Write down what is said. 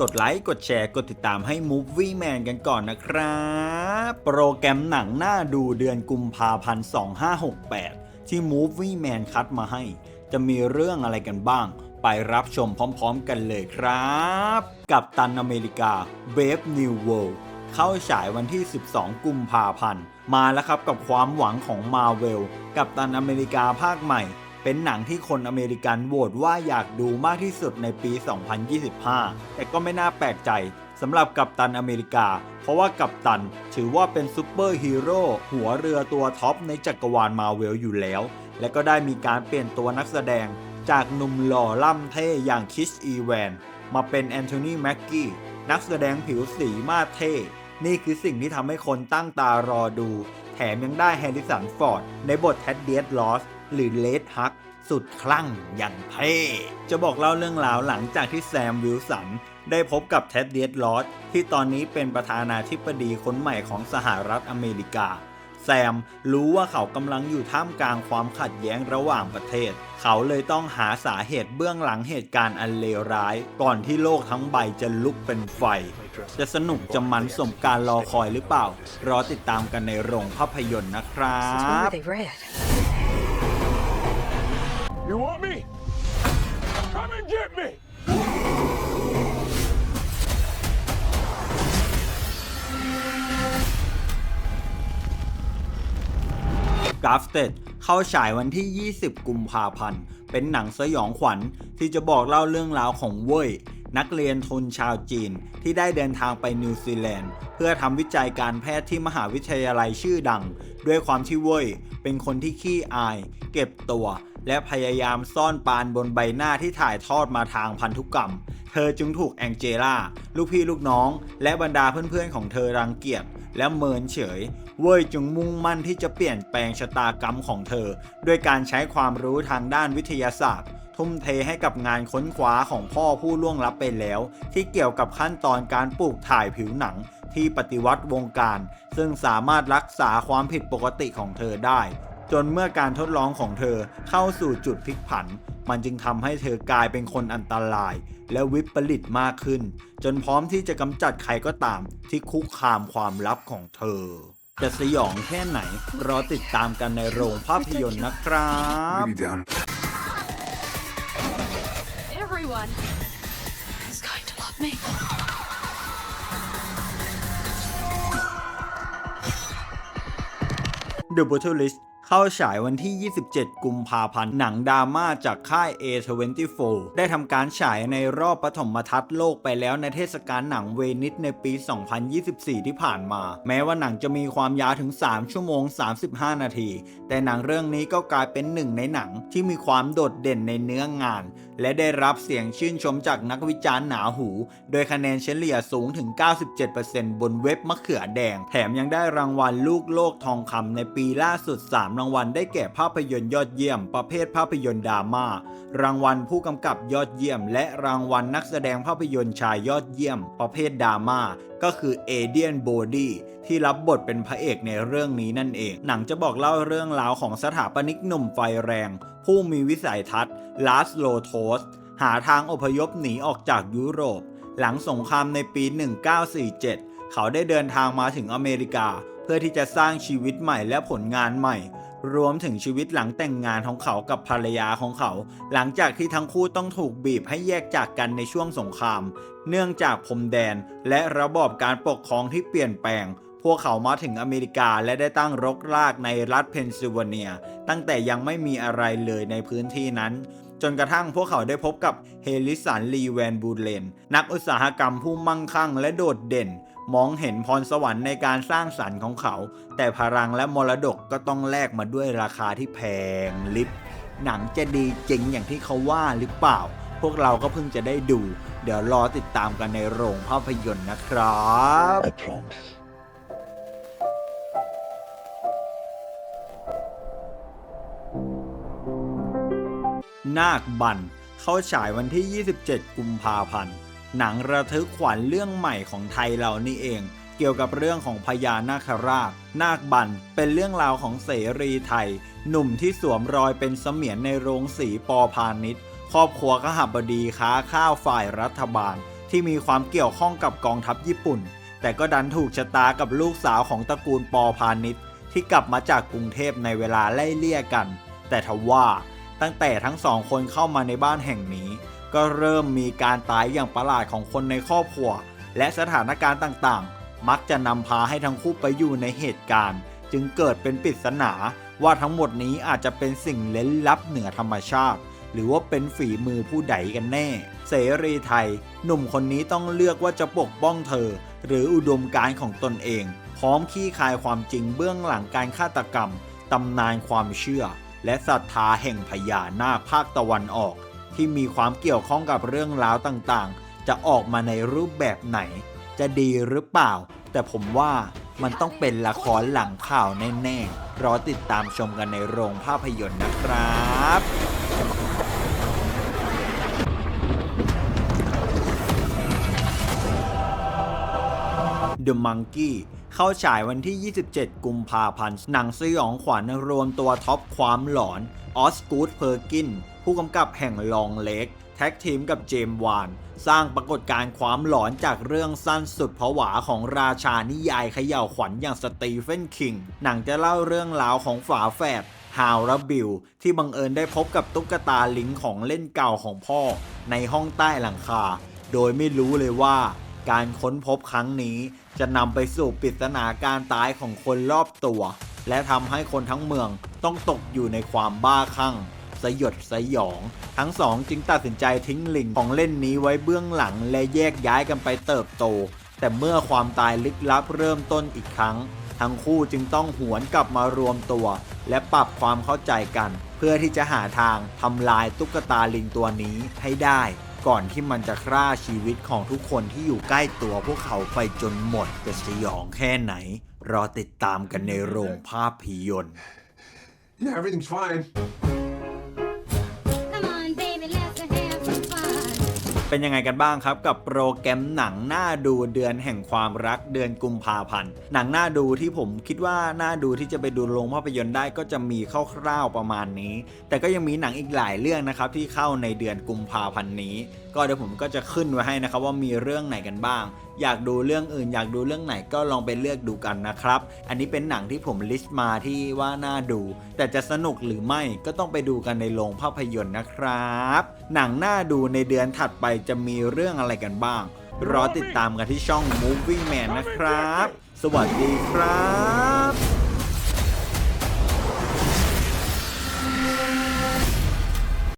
กดไลค์ กดแชร์ กดติดตามให้ Movie Man กันก่อนนะครับ โปรแกรมหนังหน้าดูเดือนกุมภาพันธ์ 2568 ที่ Movie Man คัดมาให้ จะมีเรื่องอะไรกันบ้าง ไปรับชมพร้อมๆกันเลยครับ กับตันอเมริกา Brave New World เข้าฉายวันที่ 12 กุมภาพันธ์ มาแล้วครับกับความหวังของมาเวลกับตันอเมริกาภาคใหม่ เป็นหนังที่คนอเมริกันโหวตว่าอยากดูมากที่สุดในปี 2025 แต่ก็ไม่น่าแปลกใจสำหรับกัปตันอเมริกา เพราะว่ากัปตันถือว่าเป็นซูเปอร์ฮีโร่หัวเรือตัวท็อปในจักรวาลมาเวลอยู่แล้ว และก็ได้มีการเปลี่ยนตัวนักแสดง จากหนุ่มหล่อล่ำเท่อย่างคิชอีแวน มาเป็นแอนโทนีแม็กกี้นักแสดงผิวสีมาเท่ นี่คือสิ่งที่ทำให้คนตั้งตารอดู แถมยังได้แฮร์ริสันฟอร์ดในบทแทดเดียสลอส หรือเลดฮักสุดคลั่งอย่างเท่จะบอกเล่าเรื่องราวหลังจากที่แซมวิลสันได้พบกับแท็ดเดียสลอสที่ตอนนี้เป็นประธานาธิบดีคนใหม่ของสหรัฐอเมริกา แซมรู้ว่าเขากำลังอยู่ท่ามกลางความขัดแย้งระหว่างประเทศ เขาเลยต้องหาสาเหตุเบื้องหลังเหตุการณ์อันเลวร้าย ก่อนที่โลกทั้งใบจะลุกเป็นไฟ จะสนุกจะมันสมการรอคอยหรือเปล่า รอติดตามกันในโรงภาพยนตร์นะครับ You want me? Come and get me! กราฟเต็ดเข้าฉายวันที่ 20 กุมภาพันธ์ เป็นหนังสยองขวัญที่จะบอกเล่าเรื่องราวของเว่ยนักเรียนทุนชาวจีนที่ได้เดินทางไปนิวซีแลนด์ เพื่อทำวิจัยการแพทย์ที่มหาวิทยาลัยชื่อดัง ด้วยความที่เว่ยเป็นคนที่ขี้อาย เก็บตัว และพยายามซ่อนปานบนใบหน้าที่ถ่ายทอดมาทางพันธุกรรม เธอจึงถูกแองเจล่า ลูกพี่ลูกน้อง และบรรดาเพื่อนๆของเธอรังเกียจและเมินเฉย เว่ยจึงมุ่งมั่นที่จะเปลี่ยนแปลงชะตากรรมของเธอ ด้วยการใช้ความรู้ทางด้านวิทยาศาสตร์ทุ่มเทให้กับงานค้นคว้าของพ่อผู้ล่วงลับไปแล้ว ที่เกี่ยวกับขั้นตอนการปลูกถ่ายผิวหนังที่ปฏิวัติวงการ ซึ่งสามารถรักษาความผิดปกติของเธอได้ จนเมื่อการทดลองของเธอเข้าสู่จุดพลิกผัน มันจึงทำให้เธอกลายเป็นคนอันตราย และวิปริตมากขึ้น จนพร้อมที่จะกำจัดใครก็ตามที่คุกคามความลับของเธอ จะสยองแค่ไหน รอติดตามกันในโรงภาพยนตร์นะครับ Be down. Everyone is going to love me. The Brutalist เข้าฉายวันที่ 27 กุมภาพันธ์ หนังดราม่าจากค่าย A24 ได้ทำการฉายในรอบปฐมทัศน์โลกไปแล้วในเทศกาลหนังเวนิสในปี 2024 ที่ผ่านมา แม้ว่าหนังจะมีความยาวถึง 3 ชั่วโมง 35 นาที แต่หนังเรื่องนี้ก็กลายเป็นหนึ่งในหนังที่มีความโดดเด่นในเนื้องาน และได้รับเสียงชื่นชมจากนักวิจารณ์หนาหู โดยคะแนนเฉลี่ยสูงถึง 97%บนเว็บมะเขือแดง แถมยังได้รางวัลลูกโลกทองคำในปีล่าสุด3 รางวัลได้แก่ภาพยนตร์ยอดเยี่ยม ประเภทภาพยนตร์ดราม่า รางวัลผู้กำกับยอดเยี่ยม และรางวัลนักแสดงภาพยนตร์ชายยอดเยี่ยม ประเภทดราม่าก็คือเอเดียนโบดี้ที่รับบทเป็นพระเอกในเรื่องนี้นั่นเอง หนังจะบอกเล่าเรื่องราวของสถาปนิกหนุ่มไฟแรง ผู้มีวิสัยทัศน์ลาสโลโทสหาทางอพยพหนีออกจากยุโรป หลังสงครามในปี 1947 เขาได้เดินทางมาถึงอเมริกา เพื่อที่จะสร้างชีวิตใหม่และผลงานใหม่ รวมถึงชีวิตหลังแต่งงานของเขากับภรรยาของเขา หลังจากที่ทั้งคู่ต้องถูกบีบให้แยกจากกันในช่วงสงคราม เนื่องจากพรมแดน และระบอบการปกครองที่เปลี่ยนแปลง พวกเขามาถึงอเมริกาและได้ตั้งรกรากในรัฐเพนซิลเวเนีย ตั้งแต่ยังไม่มีอะไรเลยในพื้นที่นั้นจนกระทั่งพวกเขาได้พบกับเฮลิสันลีแวนบูเลน นักอุตสาหกรรมผู้มั่งคั่งและโดดเด่น มองเห็นพรสวรรค์ในการสร้างสรรค์ของเขา แต่พลังและมรดกก็ต้องแลกมาด้วยราคาที่แพงลิบหนังจะดีจริงอย่างที่เขาว่าหรือเปล่า พวกเราก็เพิ่งจะได้ดู เดี๋ยวรอติดตามกันในโรงภาพยนตร์นะครับ I promise. นาคบัน เข้าฉายวันที่ 27 กุมภาพันธ์ หนังระทึกขวัญเรื่องใหม่ของไทยเรานี่เอง เกี่ยวกับเรื่องของพญานาคราช นาคบันเป็นเรื่องราวของเสรีไทย หนุ่มที่สวมรอยเป็นเสมียนในโรงสีปอพาณิชย์ ครอบครัวขหบดีค้าข้าวฝ่ายรัฐบาล ที่มีความเกี่ยวข้องกับกองทัพญี่ปุ่น แต่ก็ดันถูกชะตากับลูกสาวของตระกูลปอพาณิชย์ ที่กลับมาจากกรุงเทพในเวลาไล่เลี่ยกัน แต่ทว่าตั้งแต่ทั้งสองคนเข้ามาในบ้านแห่งนี้ ก็เริ่มมีการตายอย่างประหลาดของคนในครอบครัว และสถานการณ์ต่างๆ มักจะนำพาให้ทั้งคู่ไปอยู่ในเหตุการณ์ จึงเกิดเป็นปริศนาว่าทั้งหมดนี้อาจจะเป็นสิ่งเล้นลับเหนือธรรมชาติ หรือว่าเป็นฝีมือผู้ใดกันแน่ เสรีไทย หนุ่มคนนี้ต้องเลือกว่าจะปกป้องเธอ หรืออุดมการณ์ของตนเอง พร้อมขี้คายความจริงเบื้องหลังการฆาตกรรมตำนานความเชื่อ และศรัทธาแห่งพญานาคภาคตะวันออก ที่มีความเกี่ยวข้องกับเรื่องราวต่างๆ จะออกมาในรูปแบบไหน จะดีหรือเปล่า แต่ผมว่ามันต้องเป็นละครหลังข่าวแน่ๆ รอติดตามชมกันในโรงภาพยนตร์นะครับ The Monkey เข้าฉายวันที่ 27 กุมภาพันธ์ หนังสยองขวัญรวมตัวท็อปความหลอนออสกูดเพอร์กิน ผู้กำกับแห่งลองเล็กแท็กทีมกับเจมวาน สร้างปรากฏการณ์ความหลอนจากเรื่องสั้นสุดผวาของราชานิยายเขย่าวขวัญอย่างสตีเฟนคิง หนังจะเล่าเรื่องราวของฝาแฝดฮาวและบิล ที่บังเอิญได้พบกับตุ๊กตาลิงของเล่นเก่าของพ่อ ในห้องใต้หลังคา โดยไม่รู้เลยว่า การค้นพบครั้งนี้จะนำไปสู่ปริศนาการตายของคนรอบตัว และทำให้คนทั้งเมืองต้องตกอยู่ในความบ้าคลั่ง สยดสยอง ทั้งสองจึงตัดสินใจทิ้งลิงของเล่นนี้ไว้เบื้องหลังและแยกย้ายกันไปเติบโต แต่เมื่อความตายลึกลับเริ่มต้นอีกครั้ง ทั้งคู่จึงต้องหวนกลับมารวมตัว และปรับความเข้าใจกัน เพื่อที่จะหาทางทำลายตุ๊กตาลิงตัวนี้ให้ได้ ก่อนที่มันจะฆ่าชีวิตของทุกคนที่อยู่ใกล้ตัวพวกเขาไปจนหมดจะสยองแค่ไหน รอติดตามกันในโรงภาพยนตร์ Yeah, everything's fine. เป็นยังไงกันบ้างครับ กับโปรแกรมหนังน่าดูเดือนแห่งความรักเดือนกุมภาพันธ์หนังน่าดูที่ผมคิดว่าน่าดูที่จะไปดูโรงภาพยนตร์ได้ก็จะมีคร่าวๆประมาณนี้ แต่ก็ยังมีหนังอีกหลายเรื่องนะครับที่เข้าในเดือนกุมภาพันธ์นี้ ก็เดี๋ยวผมก็จะขึ้นไว้ให้นะครับว่ามีเรื่องไหนกันบ้าง อยากดูเรื่องอื่น อยากดูเรื่องไหนก็ลองไปเลือกดูกันนะครับ อันนี้เป็นหนังที่ผมลิสต์มาที่ว่าน่าดู แต่จะสนุกหรือไม่ก็ต้องไปดูกันในโรงภาพยนตร์นะครับ หนังน่าดูในเดือนถัดไปจะมีเรื่องอะไรกันบ้าง รอติดตามกันที่ช่อง Movie Man นะครับ สวัสดีครับ